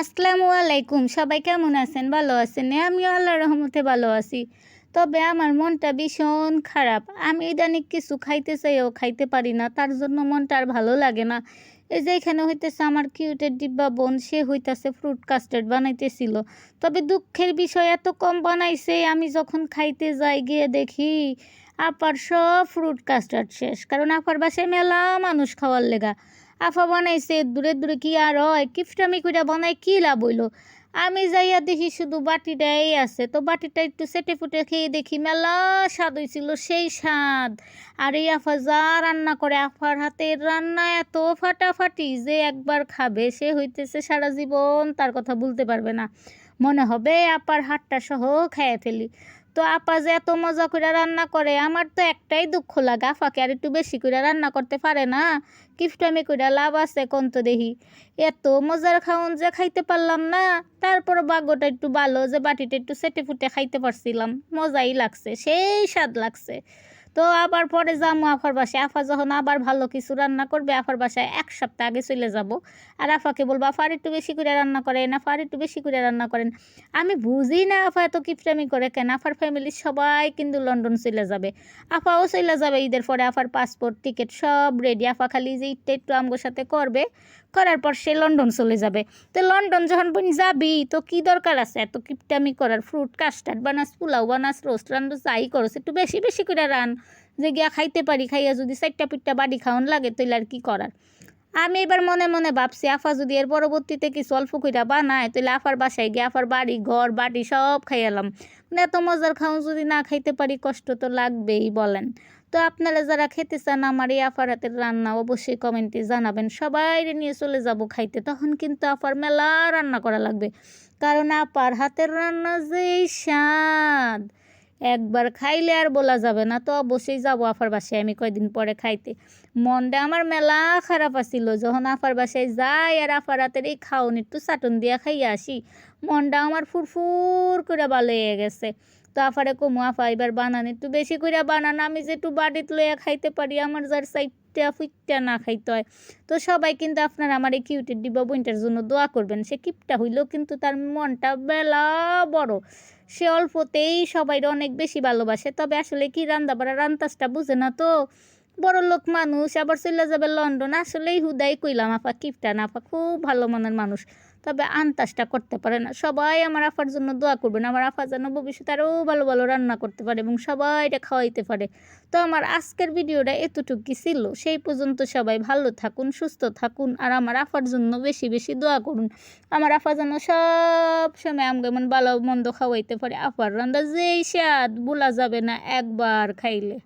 আসসালামু আলাইকুম সবাই কেমন আছেন? ভালো আছেন? আমিও আল্লাহর রহমতে ভালো আছি। তবে আমার মনটা ভীষণ খারাপ। আমি ইদানিং কিছু খাইতে চাইও খাইতে পারি না, তার জন্য মনটা আর ভালো লাগে না। এই যে এখানে হইতেছে আমার কিউটের ডিব্বা বোন, সে হইতাছে ফ্রুট কাস্টার্ড বানাইতেছিল। তবে দুঃখের বিষয়, এত কম বানাইছে, আমি যখন খাইতে যাই, গিয়ে দেখি আপার সব ফ্রুট কাস্টার্ড শেষ। কারণ আপার বাসায় মেলা মানুষ খাওয়ার লেগা। আফা বানাইছে, দূরে দূরে কি আর হয়? কিফটামি কইরা বানাই, কি লাভ হইল? আমি যাইয়া দেখি শুধু বাটিটাই আছে। তো বাটিটা একটু সেটে ফুটে খেয়ে দেখি মেলা স্বাদ হয়েছিল সেই স্বাদ। আর এই আফা যা রান্না করে, আফার হাতের রান্না এত ফাটাফাটি যে একবার খাবে, সে হইতেছে সারা জীবন, তার কথা বলতে পারবে না। মনে হবে আপার হাতটা সহ খেয়ে ফেলি। তো আপা যে এত মজা করে রান্না করে, আমার তো একটাই দুঃখ লাগে। আপাকে আর একটু বেশি করে রান্না করতে পারে না। কিফটামি করে লাভ আছে কোন তো দেখি এত মজার খাওন যে খাইতে পারলাম না তারপর বাগ্যটা একটু ভালো যে বাটিটা একটু সেটে ফুটে খাইতে পারছিলাম। মজাই লাগছে, সেই স্বাদ লাগছে। তো আবার পরে যাব আফার বাসায়। আফা যখন আবার ভালো কিছু রান্না করবে, আফার বাসায় এক সপ্তাহ আগে চলে যাব। আর আফাকে বলব আফার একটু বেশি করে রান্না করেন আফার একটু বেশি করে রান্না করেন। আমি বুঝি না আফা এত কিফটামি করে কেন? আফার ফ্যামিলির সবাই কিন্তু লন্ডন চলে যাবে। আফাও চলে যাবে ঈদের পরে, আফার পাসপোর্ট টিকিট সব রেডি আফা খালি যে ঈদটা একটু আমগোর সাথে করবে করার পর সে লন্ডন চলে যাবে। তো লন্ডন যখন বোন যাবি, তো কি দরকার আছে? এত কিপটামি করার ফ্রুট কাস্টার্ড বানাস, পোলাও বানাস রোস্ট রান্না যাই করস, একটু বেশি বেশি করে রান। যে গিয়া খাইতে পারি, খাইয়া যদি চারটা পিঠটা বাড়ি খাওয়ান লাগে তাহলে আর কি করার? আমি এবার মনে মনে ভাবছি, আফা যদি এর পরবর্তীতে কিছু অল্প কইরা বানায় তাহলে আফার বাসায় গিয়ে আফার বাড়ি, ঘর, বাড়ি সব খাইয়ালাম মানে এত মজার খাওয়ান যদি না খাইতে পারি, কষ্ট তো লাগবেই, বলেন। তো আপনারা যারা খেতে চান, আমার এই আফার হাতের রান্না অবশ্যই কমেন্টে জানাবেন। সবাই নিয়ে চলে যাব খাইতে, তখন কিন্তু আফার মেলা রান্না করা লাগবে। কারণ আপার হাতের রান্না যেই স্বাদ, একবার খাইলে আর বলা যাবে না। তো অবশ্যই যাব আফার বাসায় আমি কয়দিন পরে খাইতে। মনটা আমার মেলা খারাপ আসিল যখন আফার বাসায় যাই আর আফার হাতের এই খাওন একটু চাটন দিয়া খাইয়া আসি, মনটা আমার ফুরফুর করে ভালো হয়ে গেছে। তো আফারে কমু, আফা এবার বানান, একটু বেশি করে বানান, আমি যে একটু বাড়িতে লইয়া খাইতে পারি, আমার যার সাইডটা ফুইটটা না খাইতে হয়। তো সবাই কিন্তু আপনার আমার এই কিউটের ডিবা বইনটার জন্য দোয়া করবেন, সে কিপটা হইলেও কিন্তু তার মনটা বেলা বড়। সে অল্পতেই সবাই অনেক বেশি ভালোবাসে, তবে আসলে কি রান্না বাড়া রান্তাসটা বুঝে না তো? বড় লোক মানুষ, আবার চলে যাবে লন্ডন, আসলেই হুদাই কইলাম, আফা কিপটা না, আফা খুব ভালো মনের মানুষ। তবে আন্তাজটা করতে পারে না। সবাই আমার আফার জন্য দোয়া করবেন। আমার আফা যেন ভবিষ্যতে আরও ভালো ভালো রান্না করতে পারে এবং সবাইটা খাওয়াইতে পারে। তো আমার আজকের ভিডিওটা এতটুকু ছিল। সেই পর্যন্ত সবাই ভালো থাকুন, সুস্থ থাকুন আর আমার আফার জন্য বেশি বেশি দোয়া করুন। আমার আফা যেন সব সময় আমাকে এমন ভালো, মন্দ খাওয়াইতে পারে। আফার রান্না যেই স্বাদ বলা যাবে না একবার খাইলে।